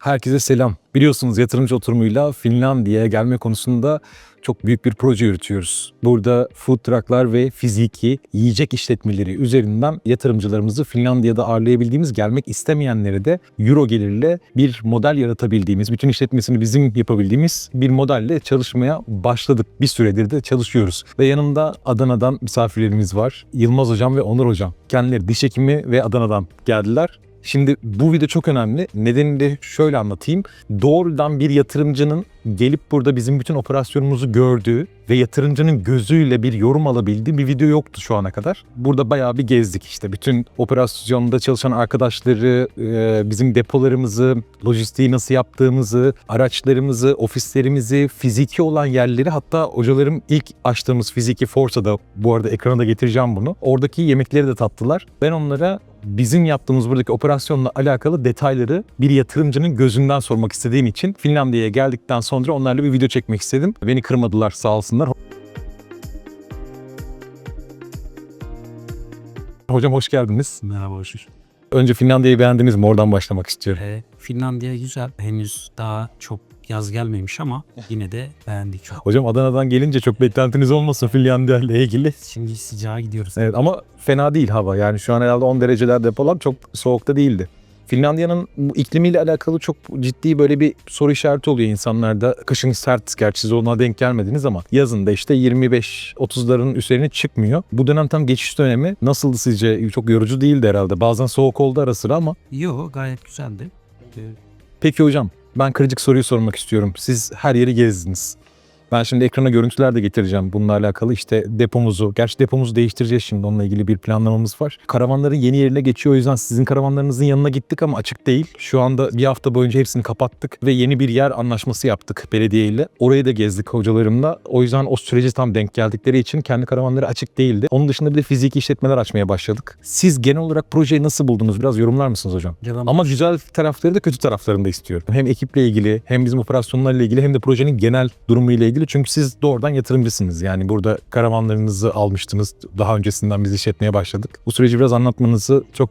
Herkese selam. Biliyorsunuz yatırımcı oturumuyla Finlandiya'ya gelme konusunda çok büyük bir proje yürütüyoruz. Burada food trucklar ve fiziki yiyecek işletmeleri üzerinden yatırımcılarımızı Finlandiya'da ağırlayabildiğimiz, gelmek istemeyenlere de euro gelirle bir model yaratabildiğimiz, bütün işletmesini bizim yapabildiğimiz bir modelle çalışmaya başladık. Bir süredir de çalışıyoruz. Ve yanımda Adana'dan misafirlerimiz var. Yılmaz Hocam ve Onur Hocam. Kendileri diş hekimi ve Adana'dan geldiler. Şimdi bu video çok önemli. Nedenini de şöyle anlatayım. Doğrudan bir yatırımcının gelip burada bizim bütün operasyonumuzu gördüğü ve yatırımcının gözüyle bir yorum alabildiği bir video yoktu şu ana kadar. Burada bayağı bir gezdik işte. Bütün operasyonda çalışan arkadaşları, e, bizim depolarımızı, lojistiği nasıl yaptığımızı, araçlarımızı, ofislerimizi, fiziki olan yerleri hatta hocalarım ilk açtığımız fiziki Forsa'da bu arada ekrana da getireceğim bunu. Oradaki yemekleri de tattılar. Ben onlara bizim yaptığımız buradaki operasyonla alakalı detayları bir yatırımcının gözünden sormak istediğim için Finlandiya'ya geldikten sonra onlarla bir video çekmek istedim. Beni kırmadılar sağ olsunlar. Hocam hoş geldiniz. Merhaba hoş bulduk. Önce Finlandiya'yı beğendiniz mi? Oradan başlamak istiyorum. Ee, Finlandiya güzel. Henüz daha çok yaz gelmemiş ama yine de beğendik. Hocam Adana'dan gelince çok beklentiniz olmasın Finlandiya ile ilgili. Şimdi sıcağa gidiyoruz. Evet ama fena değil hava. Yani şu an herhalde 10 derecelerde falan çok soğukta değildi. Finlandiya'nın iklimiyle alakalı çok ciddi böyle bir soru işareti oluyor insanlarda. Kışın sert gerçi siz ona denk gelmediniz ama yazın da işte 25-30'ların üzerine çıkmıyor. Bu dönem tam geçiş dönemi. Nasıldı sizce? Çok yorucu değildi herhalde. Bazen soğuk oldu ara sıra ama. Yo gayet güzeldi. Peki hocam ben kırıcık soruyu sormak istiyorum. Siz her yeri gezdiniz. Ben şimdi ekrana görüntüler de getireceğim bununla alakalı. İşte depomuzu, gerçi depomuzu değiştireceğiz şimdi onunla ilgili bir planlamamız var. Karavanların yeni yerine geçiyor o yüzden sizin karavanlarınızın yanına gittik ama açık değil. Şu anda bir hafta boyunca hepsini kapattık ve yeni bir yer anlaşması yaptık belediye ile. Orayı da gezdik hocalarımla. O yüzden o süreci tam denk geldikleri için kendi karavanları açık değildi. Onun dışında bir de fiziki işletmeler açmaya başladık. Siz genel olarak projeyi nasıl buldunuz? Biraz yorumlar mısınız hocam? devam Ama güzel tarafları da kötü taraflarını da istiyorum. Hem ekiple ilgili hem bizim operasyonlarla ilgili hem de projenin genel durumuyla ilgili. Çünkü siz doğrudan yatırımcısınız. Yani burada karavanlarınızı almıştınız. Daha öncesinden biz işletmeye başladık. Bu süreci biraz anlatmanızı çok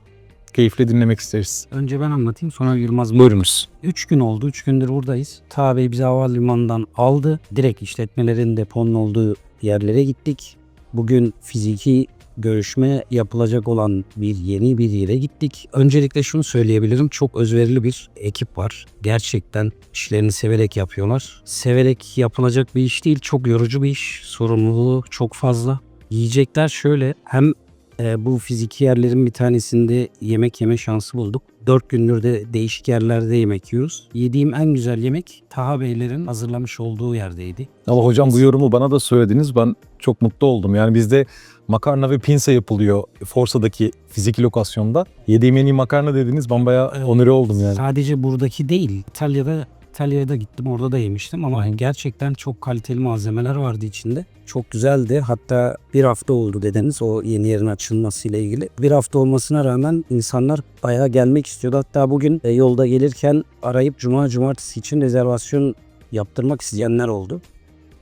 keyifle dinlemek isteriz. Önce ben anlatayım sonra Yılmaz Buyurunuz. 3 gün oldu. 3 gündür buradayız. Ta Bey bizi havalimanından aldı. Direkt işletmelerin deponun olduğu yerlere gittik. Bugün fiziki görüşme yapılacak olan bir yeni bir yere gittik. Öncelikle şunu söyleyebilirim. Çok özverili bir ekip var. Gerçekten işlerini severek yapıyorlar. Severek yapılacak bir iş değil. Çok yorucu bir iş. Sorumluluğu çok fazla. Yiyecekler şöyle hem e, bu fiziki yerlerin bir tanesinde yemek yeme şansı bulduk. 4 gündür de değişik yerlerde yemek yiyoruz. Yediğim en güzel yemek Taha Beylerin hazırlamış olduğu yerdeydi. Allah hocam bu yorumu bana da söylediniz. Ben çok mutlu oldum. Yani bizde makarna ve pinsa yapılıyor Forsa'daki fiziki lokasyonda. Yediğim en iyi makarna dediniz. Ben bayağı onure oldum yani. Sadece buradaki değil. İtalya'da İtalya'ya da gittim. Orada da yemiştim ama gerçekten çok kaliteli malzemeler vardı içinde. Çok güzeldi. Hatta bir hafta oldu dediniz o yeni yerin açılmasıyla ilgili. Bir hafta olmasına rağmen insanlar bayağı gelmek istiyordu. Hatta bugün e, yolda gelirken arayıp cuma cumartesi için rezervasyon yaptırmak isteyenler oldu.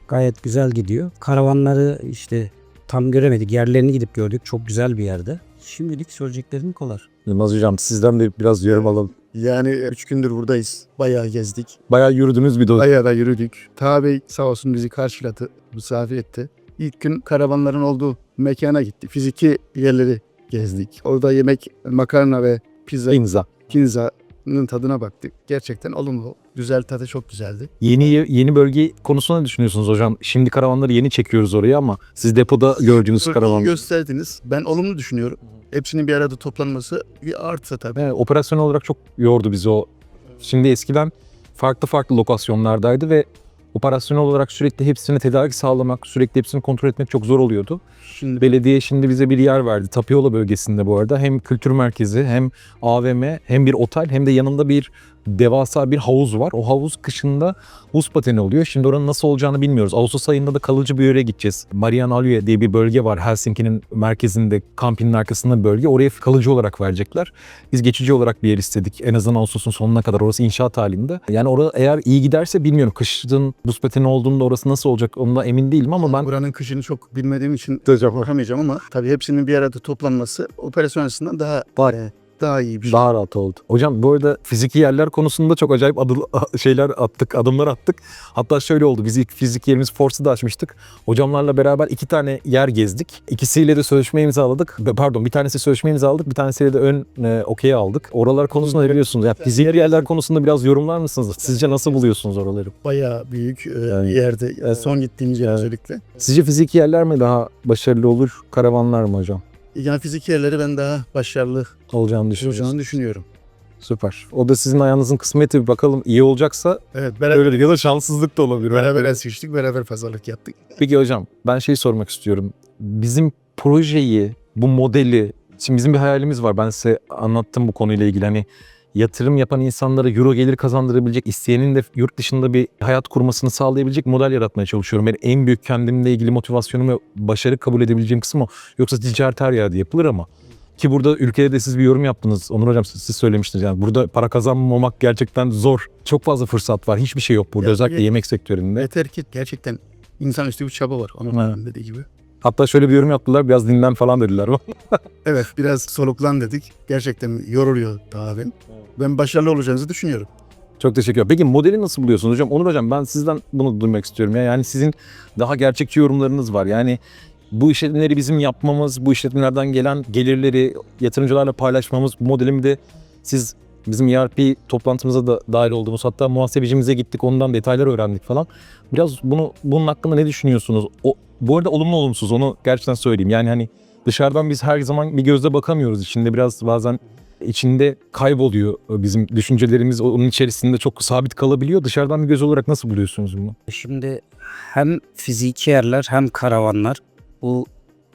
Gayet güzel gidiyor. Karavanları işte tam göremedik. Yerlerini gidip gördük. Çok güzel bir yerde. Şimdilik söyleyeceklerim kolay. Yılmaz hocam sizden de biraz yorum alalım. Yani 3 gündür buradayız. Bayağı gezdik. Bayağı yürüdünüz bir de. Bayağı da yürüdük. Taha Bey sağ olsun bizi karşıladı, misafir etti. İlk gün karavanların olduğu mekana gittik. Fiziki yerleri gezdik. Orada yemek, makarna ve pizza, İmza. pizzanın tadına baktık. Gerçekten olumlu. Güzel tadı çok güzeldi. Yeni yeni bölge konusunda ne düşünüyorsunuz hocam? Şimdi karavanları yeni çekiyoruz oraya ama siz depoda gördüğünüz iyi karavan. gösterdiniz. Ben olumlu düşünüyorum. Hepsinin bir arada toplanması bir artı tabii. Evet, operasyon olarak çok yordu bizi o. Şimdi eskiden farklı farklı lokasyonlardaydı ve operasyon olarak sürekli hepsine tedarik sağlamak, sürekli hepsini kontrol etmek çok zor oluyordu. Şimdi Belediye şimdi bize bir yer verdi. Tapiola bölgesinde bu arada. Hem kültür merkezi hem AVM hem bir otel hem de yanında bir devasa bir havuz var. O havuz kışında buz pateni oluyor. Şimdi oranın nasıl olacağını bilmiyoruz. Ağustos ayında da kalıcı bir yere gideceğiz. Marianalue diye bir bölge var. Helsinki'nin merkezinde kampinin arkasında bir bölge. Oraya kalıcı olarak verecekler. Biz geçici olarak bir yer istedik. En azından Ağustos'un sonuna kadar orası inşaat halinde. Yani orada eğer iyi giderse bilmiyorum. Kışın buz pateni olduğunda orası nasıl olacak ondan emin değilim ama ben buranın kışını çok bilmediğim için bakamayacağım ama tabii hepsinin bir arada toplanması operasyon açısından daha Var. e, daha iyi bir şey. Daha rahat oldu. Hocam bu arada fiziki yerler konusunda çok acayip adı, şeyler attık, adımlar attık. Hatta şöyle oldu. Biz ilk fizik yerimiz Force'u da açmıştık. Hocamlarla beraber iki tane yer gezdik. İkisiyle de sözleşme imzaladık. Pardon bir tanesi sözleşme imzaladık. Bir tanesiyle de ön e, okey aldık. Oralar konusunda ne biliyorsunuz? Ya fiziki yerler konusunda biraz yorumlar mısınız? Sizce nasıl buluyorsunuz oraları? Bayağı büyük e, Yani- yerde. Evet. Son gittiğimiz yer Evet. özellikle. Sizce fiziki yerler mi daha başarılı olur, karavanlar mı hocam? Yani fizik yerleri ben daha başarılı Olacağını düşünüyorsunuz. olacağını düşünüyorum. Süper. O da sizin ayağınızın kısmeti. Bakalım iyi olacaksa Evet beraber, öyle ya da şanssızlık da olabilir. beraber seçtik, beraber pazarlık yaptık. Peki hocam ben şey sormak istiyorum. Bizim projeyi, bu modeli, şimdi bizim bir hayalimiz var. Ben size anlattım bu konuyla ilgili. Hani yatırım yapan insanlara euro gelir kazandırabilecek, isteyenin de yurt dışında bir hayat kurmasını sağlayabilecek model yaratmaya çalışıyorum. Benim en büyük kendimle ilgili motivasyonum ve başarı kabul edebileceğim kısım o. Yoksa ticaret her yerde yapılır ama. Ki burada ülkede de siz bir yorum yaptınız. Onur Hocam siz, söylemiştiniz. Yani burada para kazanmamak gerçekten zor. Çok fazla fırsat var. Hiçbir şey yok burada. Ya, Özellikle ye- yemek sektöründe. Yeter ki gerçekten insanüstü bir çaba var. Onun Evet. dediği gibi. Hatta şöyle bir yorum yaptılar. Biraz dinlen falan dediler. Evet biraz soluklan dedik. Gerçekten yoruluyor daha ben. Ben başarılı olacağınızı düşünüyorum. Çok teşekkür ederim. Peki modeli nasıl buluyorsunuz hocam? Onur hocam ben sizden bunu duymak istiyorum. ya. Yani sizin daha gerçekçi yorumlarınız var. Yani bu işletmeleri bizim yapmamız, bu işletmelerden gelen gelirleri yatırımcılarla paylaşmamız, bu modelimi de siz bizim ERP toplantımıza da dahil olduğumuz hatta muhasebecimize gittik ondan detaylar öğrendik falan. Biraz bunu bunun hakkında ne düşünüyorsunuz? O, bu arada olumlu olumsuz onu gerçekten söyleyeyim. Yani hani dışarıdan biz her zaman bir gözle bakamıyoruz. İçinde biraz bazen içinde kayboluyor bizim düşüncelerimiz onun içerisinde çok sabit kalabiliyor. Dışarıdan bir göz olarak nasıl buluyorsunuz bunu? Şimdi hem fiziki yerler hem karavanlar bu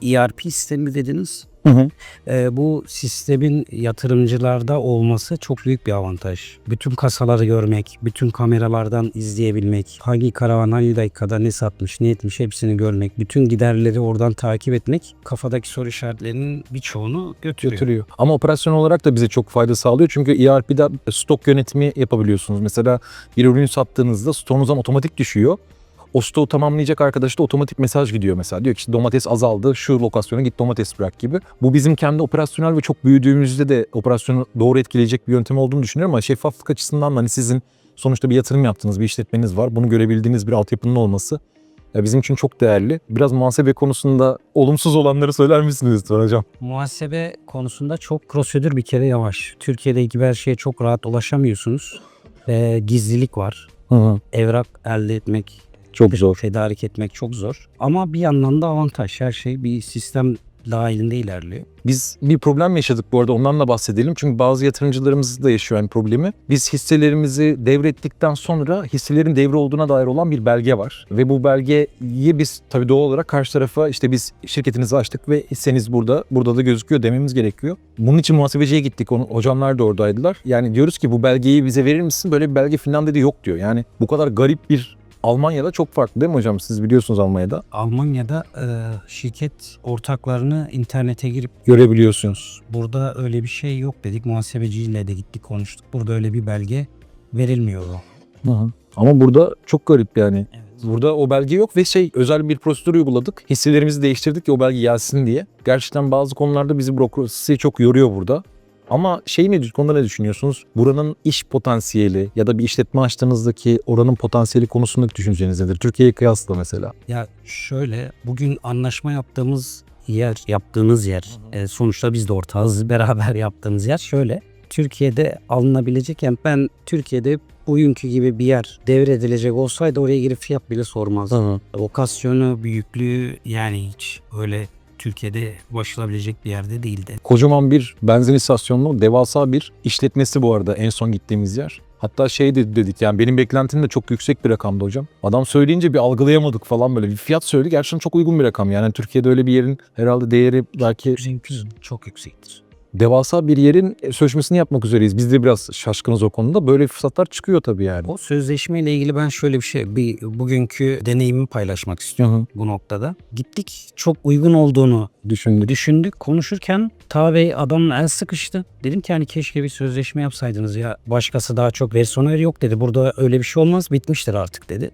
ERP sistemi dediniz. Ee, bu sistemin yatırımcılarda olması çok büyük bir avantaj. Bütün kasaları görmek, bütün kameralardan izleyebilmek, hangi karavan hangi dakikada ne satmış, ne etmiş hepsini görmek, bütün giderleri oradan takip etmek kafadaki soru işaretlerinin birçoğunu götürüyor. götürüyor. Ama operasyon olarak da bize çok fayda sağlıyor. Çünkü ERP'de stok yönetimi yapabiliyorsunuz. Mesela bir ürünü sattığınızda stoğunuzdan otomatik düşüyor. O stoğu tamamlayacak arkadaş da otomatik mesaj gidiyor mesela. Diyor ki işte domates azaldı şu lokasyona git domates bırak gibi. Bu bizim kendi operasyonel ve çok büyüdüğümüzde de operasyonu doğru etkileyecek bir yöntem olduğunu düşünüyorum ama şeffaflık açısından da hani sizin sonuçta bir yatırım yaptığınız bir işletmeniz var. Bunu görebildiğiniz bir altyapının olması ya bizim için çok değerli. Biraz muhasebe konusunda olumsuz olanları söyler misiniz lütfen hocam? Muhasebe konusunda çok prosedür bir kere yavaş. Türkiye'de gibi her şeye çok rahat ulaşamıyorsunuz. Ee, gizlilik var. Hı hı. Evrak elde etmek, Çok zor. tedarik etmek çok zor. Ama bir yandan da avantaj. Her şey bir sistem dahilinde ilerliyor. Biz bir problem yaşadık bu arada ondan da bahsedelim. Çünkü bazı yatırımcılarımız da yaşıyor aynı problemi. Biz hisselerimizi devrettikten sonra hisselerin devre olduğuna dair olan bir belge var. Ve bu belgeyi biz tabii doğal olarak karşı tarafa işte biz şirketinizi açtık ve hisseniz burada, burada da gözüküyor dememiz gerekiyor. Bunun için muhasebeciye gittik. Onu, hocamlar da oradaydılar. Yani diyoruz ki bu belgeyi bize verir misin? Böyle bir belge Finlandiya'da yok diyor. Yani bu kadar garip bir Almanya'da çok farklı değil mi hocam? Siz biliyorsunuz Almanya'da. Almanya'da e, şirket ortaklarını internete girip Görebiliyorsunuz. burada öyle bir şey yok dedik. Muhasebeciyle de gittik konuştuk. Burada öyle bir belge verilmiyor. Hı hı. Ama burada çok garip yani. Evet. Burada o belge yok ve şey özel bir prosedür uyguladık. Hisselerimizi değiştirdik ki o belge gelsin diye. Gerçekten bazı konularda bizi bürokrasi çok yoruyor burada. Ama şey ne konuda ne düşünüyorsunuz? Buranın iş potansiyeli ya da bir işletme açtığınızdaki oranın potansiyeli konusundaki düşünceniz nedir? Türkiye'ye kıyasla mesela. Ya şöyle bugün anlaşma yaptığımız yer, yaptığınız yer e, sonuçta biz de ortağız beraber yaptığımız yer şöyle. Türkiye'de alınabilecek yani ben Türkiye'de bugünkü gibi bir yer devredilecek olsaydı oraya girip fiyat bile sormazdım. Lokasyonu, büyüklüğü yani hiç öyle Türkiye'de ulaşılabilecek bir yerde değildi. Kocaman bir benzin istasyonlu devasa bir işletmesi bu arada en son gittiğimiz yer. Hatta şey de dedik yani benim beklentim de çok yüksek bir rakamdı hocam. Adam söyleyince bir algılayamadık falan böyle. Bir fiyat söyledi gerçekten çok uygun bir rakam. Yani Türkiye'de öyle bir yerin herhalde değeri belki Bizimki çok yüksektir. Devasa bir yerin sözleşmesini yapmak üzereyiz. Biz de biraz şaşkınız o konuda. Böyle fırsatlar çıkıyor tabii yani. O sözleşmeyle ilgili ben şöyle bir şey, bir bugünkü deneyimimi paylaşmak istiyorum Hı hı. bu noktada. Gittik çok uygun olduğunu Düşündük. düşündük. Konuşurken Ta Bey adamla el sıkıştı. Dedim ki hani keşke bir sözleşme yapsaydınız ya. Başkası daha çok versiyoner yok dedi. Burada öyle bir şey olmaz bitmiştir artık dedi.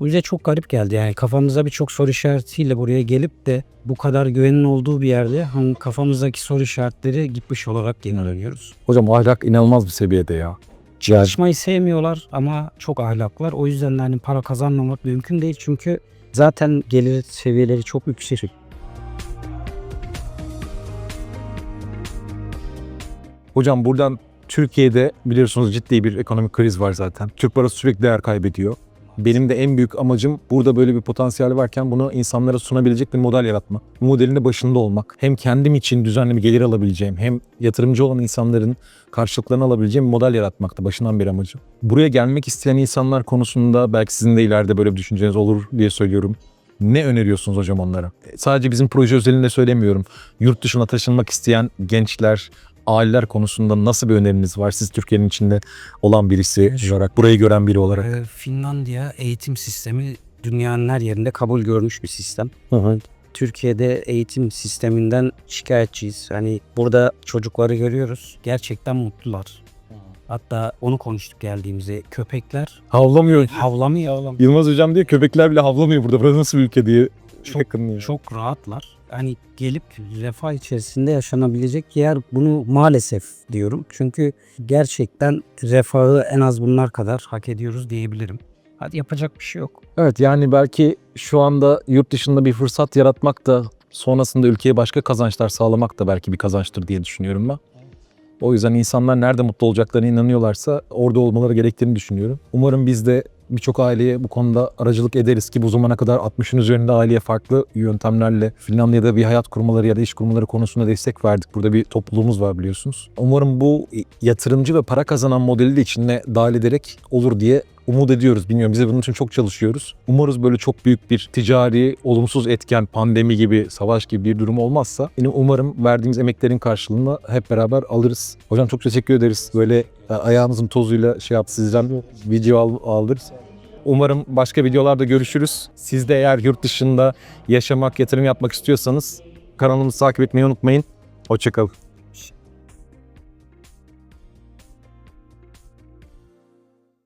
Bu bize çok garip geldi yani kafamıza birçok soru işaretiyle buraya gelip de bu kadar güvenin olduğu bir yerde hani kafamızdaki soru işaretleri gitmiş olarak geri dönüyoruz. Hocam ahlak inanılmaz bir seviyede ya. Çalışmayı sevmiyorlar ama çok ahlaklar. O yüzden de hani para kazanmamak mümkün değil çünkü zaten gelir seviyeleri çok yüksek. Hocam buradan Türkiye'de biliyorsunuz ciddi bir ekonomik kriz var zaten. Türk parası sürekli değer kaybediyor. Benim de en büyük amacım burada böyle bir potansiyel varken bunu insanlara sunabilecek bir model yaratmak. Bu modelin de başında olmak. Hem kendim için düzenli bir gelir alabileceğim hem yatırımcı olan insanların karşılıklarını alabileceğim bir model yaratmakta başından beri amacım. Buraya gelmek isteyen insanlar konusunda belki sizin de ileride böyle bir düşünceniz olur diye söylüyorum. Ne öneriyorsunuz hocam onlara? Sadece bizim proje özelinde söylemiyorum. Yurt dışına taşınmak isteyen gençler, aileler konusunda nasıl bir öneriniz var? Siz Türkiye'nin içinde olan birisi olarak, burayı gören biri olarak. Ee, Finlandiya eğitim sistemi dünyanın her yerinde kabul görmüş bir sistem. Türkiye'de eğitim sisteminden şikayetçiyiz. Hani burada çocukları görüyoruz. Gerçekten mutlular. Hatta onu konuştuk geldiğimizde. Köpekler Havlamıyor. havlamıyor oğlum. Yılmaz hocam diyor köpekler bile havlamıyor burada. Burası nasıl bir ülke diye. Çok- yakınlıyor. Çok rahatlar. Hani gelip refah içerisinde yaşanabilecek yer bunu maalesef diyorum. Çünkü gerçekten refahı en az bunlar kadar hak ediyoruz diyebilirim. Hadi yapacak bir şey yok. Evet yani belki şu anda yurt dışında bir fırsat yaratmak da sonrasında ülkeye başka kazançlar sağlamak da belki bir kazançtır diye düşünüyorum ben. O yüzden insanlar nerede mutlu olacaklarına inanıyorlarsa orada olmaları gerektiğini düşünüyorum. Umarım biz de birçok aileye bu konuda aracılık ederiz ki bu zamana kadar 60'ın üzerinde aileye farklı yöntemlerle Finlandiya'da bir hayat kurmaları ya da iş kurmaları konusunda destek verdik. Burada bir topluluğumuz var biliyorsunuz. Umarım bu yatırımcı ve para kazanan modeli de içine dahil ederek olur diye umut ediyoruz. Bilmiyorum biz de bunun için çok çalışıyoruz. Umarız böyle çok büyük bir ticari, olumsuz etken, pandemi gibi, savaş gibi bir durum olmazsa yine umarım verdiğimiz emeklerin karşılığını hep beraber alırız. Hocam çok teşekkür ederiz. Böyle e, ayağımızın tozuyla şey yaptı sizden video al, alırız. Umarım başka videolarda görüşürüz. Siz de eğer yurt dışında yaşamak, yatırım yapmak istiyorsanız kanalımızı takip etmeyi unutmayın. Hoşçakalın.